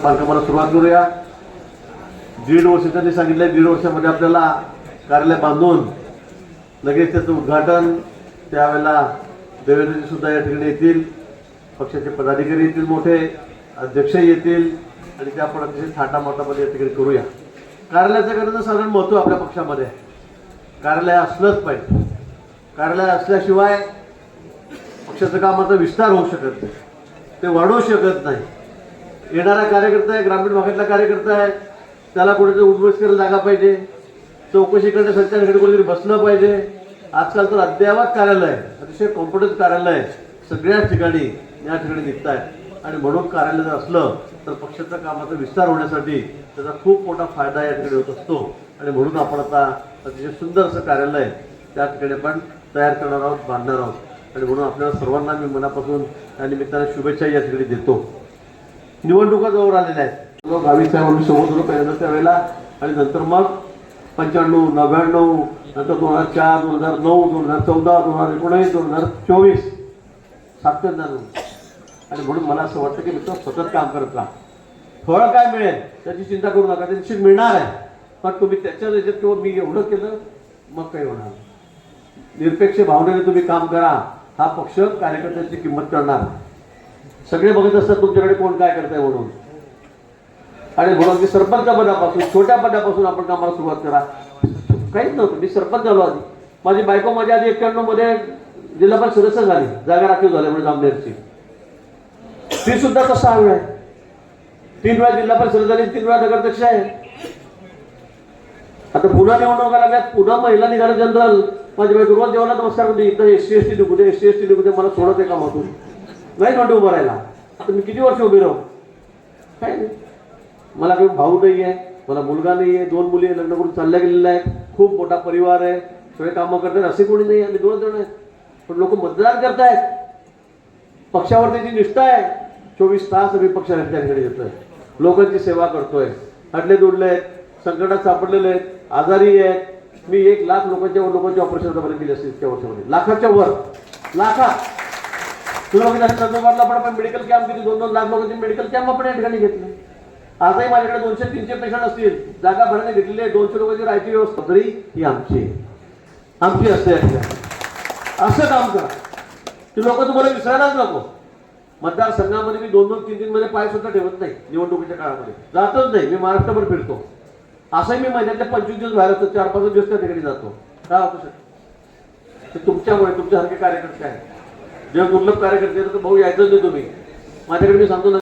बांधकामाला सुरुवात करूया. दीड वर्ष त्यांनी सांगितलं दीड वर्षामध्ये आपल्याला कार्यालय बांधून लगेच त्याचं उद्घाटन त्यावेळेला देवेंद्रजी सुद्धा या ठिकाणी येतील पक्षाचे पदाधिकारी येतील मोठे अध्यक्ष येतील आणि त्या आपण अतिशय थाटामाटामध्ये या ठिकाणी करूया. कार्यालयाचं करण्याचं साधारण महत्त्व आपल्या पक्षामध्ये आहे. कार्यालय असलंच पाहिजे. कार्यालय असल्याशिवाय पक्षाचं कामाचा विस्तार होऊ शकत नाही. ते वाढवू शकत नाही. येणारा कार्यकर्ता आहे ग्रामीण भागातला कार्यकर्ता आहे त्याला कुठेतरी उठबस करायला जागा पाहिजे. चौकशी करण्या सरकारकडे कुठेतरी बसलं पाहिजे. आजकाल तर अद्ययावत कार्यालय अतिशय कॉम्प्युटर कार्यालय आहे सगळ्याच ठिकाणी या ठिकाणी निघत आहेत आणि म्हणून कार्यालय जर असलं तर पक्षाच्या कामाचा विस्तार होण्यासाठी त्याचा खूप मोठा फायदा या ठिकाणी होत असतो. आणि म्हणून आपण आता अतिशय सुंदर असं कार्यालय त्या ठिकाणी आपण तयार करणार आहोत बांधणार आहोत. आणि म्हणून आपल्याला सर्वांना मी मनापासून या निमित्ताने शुभेच्छा या ठिकाणी देतो. निवडणुका जवळ आलेल्या आहेत. लोक गावी साहेबांनी सोबत होतो पहिल्यांदा त्यावेळेला आणि नंतर मग पंच्याण्णव नव्याण्णव नंतर दोन हजार चार दोन हजार नऊ दोन हजार चौदा दोन हजार एकोणीस दोन हजार चोवीस. सातत्यानं आणि म्हणून मला असं वाटतं की मित्र सतत काम करत राहा. फळ काय मिळेल त्याची चिंता करू नका. त्यांची मिळणार आहे. पण तुम्ही त्याच्या याच्यात किंवा मी एवढं केलं मग काही होणार निरपेक्ष भावनेने तुम्ही काम करा. हा पक्ष कार्यकर्त्यांची किंमत करणार सगळे बघत असतात तुमच्याकडे कोण काय करताय म्हणून. आणि म्हणून मी सरपंच पदापासून छोट्या पदापासून आपण कामाला सुरुवात करा. काहीच नव्हतं. मी सरपंच झालो आधी. माझी बायको माझ्या आधी एक्क्याण्णवमध्ये जिल्हा परिषद सदस्य झाली. जागा राखीव झाल्यामुळे जामनेरची. ती सुद्धा तसा हवी आहे. तीन वेळा जिल्हा परिषद झाली तीन वेळा नगराध्यक्ष आहे. आता पुन्हा निवडणुका लागल्यात. पुन्हा महिला निघाल्या जनरल. माझी बायको रोज जेवणात नमस्कार म्हणजे इथं एस सी एस टी निघू दे एस सी एस टी निघू दे मला सोडत आहे कामातून. नाही म्हणते उभं राहिला. आता मी किती वर्ष उभी राहू? काय नाही. मला काही भाऊ नाही आहे मला मुलगा नाही आहे दोन मुली आहे, लग्न करून चालल्या गेलेल्या आहेत. खूप मोठा परिवार आहे. सगळे कामं करतात असे कोणी नाही आम्ही दोन जण आहेत. पण लोक मतदान करतायत. पक्षावर त्याची निष्ठा आहे चोवीस तास आम्ही पक्षाने त्यांच्याकडे येतोय. लोकांची सेवा करतोय. अडले दुडले आहेत संकटात सापडलेले आहेत आजारी आहेत. मी एक लाख लोकांच्या लोकांची ऑपरेशन आतापर्यंत असतील इतक्या वर्षामध्ये. लाखाच्या वर. लाखा. तुला बघितलं नंदुरबारला पण आपण मेडिकल कॅम्प किती दोन दोन लाख लोकांचे मेडिकल कॅम्प आपण या ठिकाणी घेतले. आजही माझ्याकडे दोनशे तीनशे पेशंट असतील. जागा भरणे घेतलेली आहे. दोनशे लोकांची राहायची व्यवस्था. तरी ही आमची आमची असते असं काम करा. की लोक तुम्हाला विसरायलाच नको. मतदारसंघामध्ये मी दोन दोन तीन तीन मध्ये पाय सुद्धा ठेवत नाही निवडणुकीच्या काळामध्ये. जातच नाही. मी महाराष्ट्रभर फिरतो. असंही मी महिन्यातले पंचवीस दिवस बाहेर असतो. चार पाच दिवस त्या ठिकाणी जातो. काय होतं सर? ते तुमच्यामुळे तुमच्यासारखे कार्यकर्ते आहेत. जेव्हा दुर्लभ कार्यकर्ते करते तर भाऊ यायचंच नाही तुम्ही. माझ्याकडे मी सांगतो ना.